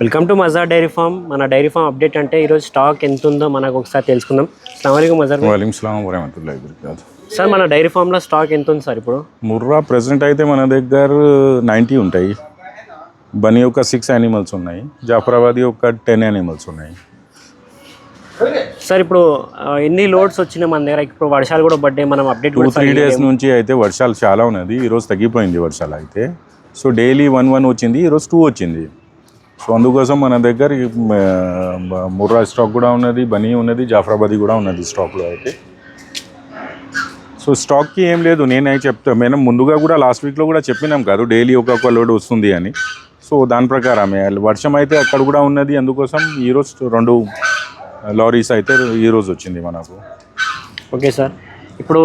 Welcome to Mazhar dairy farm. మన dairy farm update అంటే ఈరోజు స్టాక్ ఎంత ఉందో మనకు ఒకసారి తెలుసుకుందాం. అస్సలం మజార్ సార్ మన డైరీ ఫామ్లో స్టాక్ ఎంత ఉంది సార్ ఇప్పుడు? ముర్రా ప్రెసెంట్ అయితే మన దగ్గర నైంటీ ఉంటాయి. బనీ ఒక సిక్స్ యానిమల్స్ ఉన్నాయి. జాఫరాబాదీ ఒక టెన్ యానిమల్స్ ఉన్నాయి. సార్ ఇప్పుడు ఎన్ని లోడ్స్ వచ్చినాయి మన దగ్గర? ఇప్పుడు వర్షాలు కూడా పడ్డాయి మనం అప్డేట్ టూ త్రీ డేస్ నుంచి అయితే వర్షాలు చాలా ఉన్నది. ఈరోజు తగ్గిపోయింది వర్షాలు అయితే. సో డైలీ వన్ వన్ వచ్చింది. ఈరోజు టూ వచ్చింది. సో అందుకోసం మన దగ్గర ముర్రా స్టాక్ కూడా ఉన్నది బనీ ఉన్నది జాఫరాబాదీ కూడా ఉన్నది స్టాక్లో అయితే. సో స్టాక్కి ఏం లేదు నేనే చెప్తా. మేము ముందుగా కూడా లాస్ట్ వీక్లో కూడా చెప్పినాం కాదు డైలీ ఒక్కొక్క లోడ్ వస్తుంది అని. సో దాని ప్రకారమే వర్షం అయితే అక్కడ కూడా ఉన్నది అందుకోసం ఈరోజు రెండు లారీస్ అయితే ఈరోజు వచ్చింది మనకు. Okay sir. ఇప్పుడు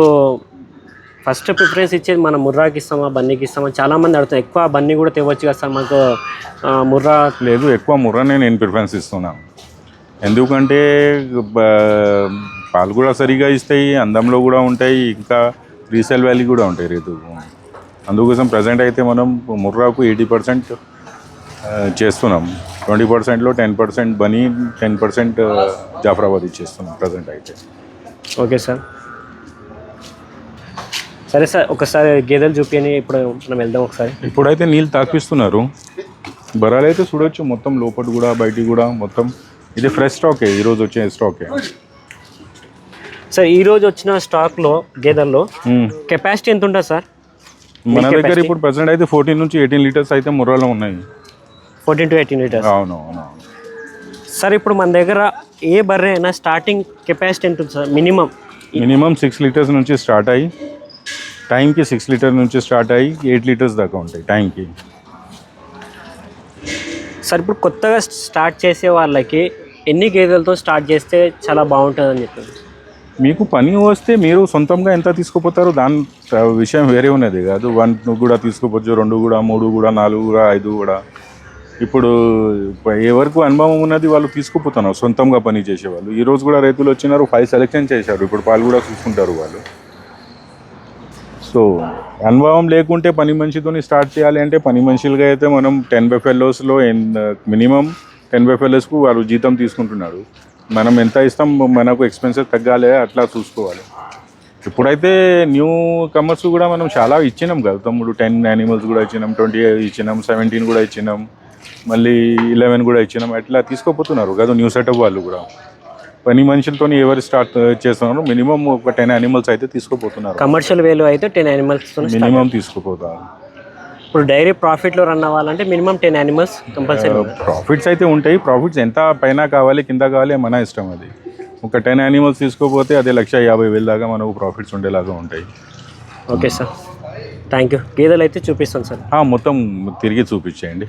ఫస్ట్ ప్రిఫరెన్స్ ఇచ్చేది మన ముర్రాకి ఇస్తామా బన్నీకి ఇస్తామా? చాలా మంది అడుగుతారు ఎక్కువ బన్నీ కూడా తెవచ్చు కదా సార్ మాకు ముర్రా. లేదు ఎక్కువ ముర్రనే నేను ప్రిఫరెన్స్ ఇస్తున్నాను ఎందుకంటే పాలు కూడా సరిగా ఇస్తాయి అందంలో కూడా ఉంటాయి ఇంకా రీసేల్ వాల్యూ కూడా ఉంటాయి రేటు. అందుకోసం ప్రజెంట్ అయితే మనం ముర్రాకు ఎయిటీ పర్సెంట్ చేస్తున్నాం. ట్వంటీ పర్సెంట్లో ten percent Banni ten percent Jafarabad ఇచ్చేస్తున్నాం ప్రజెంట్ అయితే. Okay sir. సరే సార్ ఒకసారి గేదెలు చూపించని ఇప్పుడు మనం వెళ్దాం ఒకసారి. ఇప్పుడైతే నీళ్ళు తాకిస్తున్నారు. బరాలు అయితే చూడొచ్చు మొత్తం లోపల కూడా బయటికి కూడా మొత్తం. ఇది ఫ్రెష్ స్టాకే ఈరోజు వచ్చే స్టాకే సార్ ఈ రోజు వచ్చిన స్టాక్లో గేదెల్లో. కెపాసిటీ ఎంత ఉంటుంది సార్? మన దగ్గర ఇప్పుడు ప్రెసెంట్ అయితే ఫోర్టీన్ నుంచి ఎయిటీన్ లీటర్స్ అయితే ముర్రాలో ఉన్నాయి. ఫోర్టీన్ టు ఎయిటీన్ లీటర్స్ అవును అవును. సార్ ఇప్పుడు మన దగ్గర ఏ బర్రె అయినా స్టార్టింగ్ కెపాసిటీ ఎంత ఉంటుంది sir? Minimum minimum six litres నుంచి స్టార్ట్ అయ్యి టైంకి సిక్స్ లీటర్ నుంచి స్టార్ట్ అయ్యి ఎయిట్ లీటర్స్ దాకా ఉంటాయి టైంకి. సార్ ఇప్పుడు కొత్తగా స్టార్ట్ చేసే వాళ్ళకి ఎన్ని గేదెలతో స్టార్ట్ చేస్తే చాలా బాగుంటుంది అని చెప్పారు మీకు పని వస్తే మీరు సొంతంగా ఎంత తీసుకుపోతారో దాని విషయం వేరే ఉన్నది కాదు. వన్ కూడా తీసుకుపోవచ్చు రెండు కూడా మూడు కూడా నాలుగు కూడా ఐదు కూడా. ఇప్పుడు ఎవరికి అనుభవం ఉన్నది వాళ్ళు తీసుకుపోతున్నారు సొంతంగా పని చేసేవాళ్ళు. ఈ రోజు కూడా రైతులు వచ్చినారు ఫైవ్ సెలెక్షన్ చేశారు. ఇప్పుడు పాలు కూడా చూసుకుంటారు వాళ్ళు. సో అనుభవం లేకుంటే పని మనిషితోని స్టార్ట్ చేయాలి అంటే పని మనుషులుగా అయితే మనం టెన్ బై ఫెలోస్లో మినిమం టెన్ బై ఫెలోస్కు వారు జీతం తీసుకుంటున్నారు. మనం ఎంత ఇస్తాం మనకు ఎక్స్పెన్సెస్ తగ్గాలి అట్లా చూసుకోవాలి. ఇప్పుడైతే న్యూ కమర్స్ కూడా మనం చాలా ఇచ్చినాం కదా తమ్ముడు. టెన్ యానిమల్స్ కూడా ఇచ్చినాం ట్వంటీ ఇచ్చినాం సెవెంటీన్ కూడా ఇచ్చినాం మళ్ళీ ఇలెవెన్ కూడా ఇచ్చినాం అట్లా తీసుకోపోతున్నారు కదా న్యూ సెటప్ వాళ్ళు కూడా. పని మనుషులతో ఎవరు స్టార్ట్ చేస్తున్నారు? మినిమం ఒక టెన్ యానిమల్స్ అయితే తీసుకోపోతున్నారు. కమర్షియల్ వేలో అయితే టెన్ యానిమల్స్ మినిమం తీసుకుపోతారు. ఇప్పుడు డైరీ ప్రాఫిట్లో రన్ అవ్వాలంటే minimum ten animals compulsory profits అయితే ఉంటాయి. ప్రాఫిట్స్ ఎంత పైన కావాలి కింద కావాలి మన ఇష్టం అది. ఒక టెన్ యానిమల్స్ తీసుకోపోతే అదే లక్ష యాభై వేల దాకా మనకు ప్రాఫిట్స్ ఉండేలాగా ఉంటాయి. ఓకే సార్ థ్యాంక్ యూ గేదెలు అయితే చూపిస్తాను సార్ మొత్తం తిరిగి చూపించేయండి.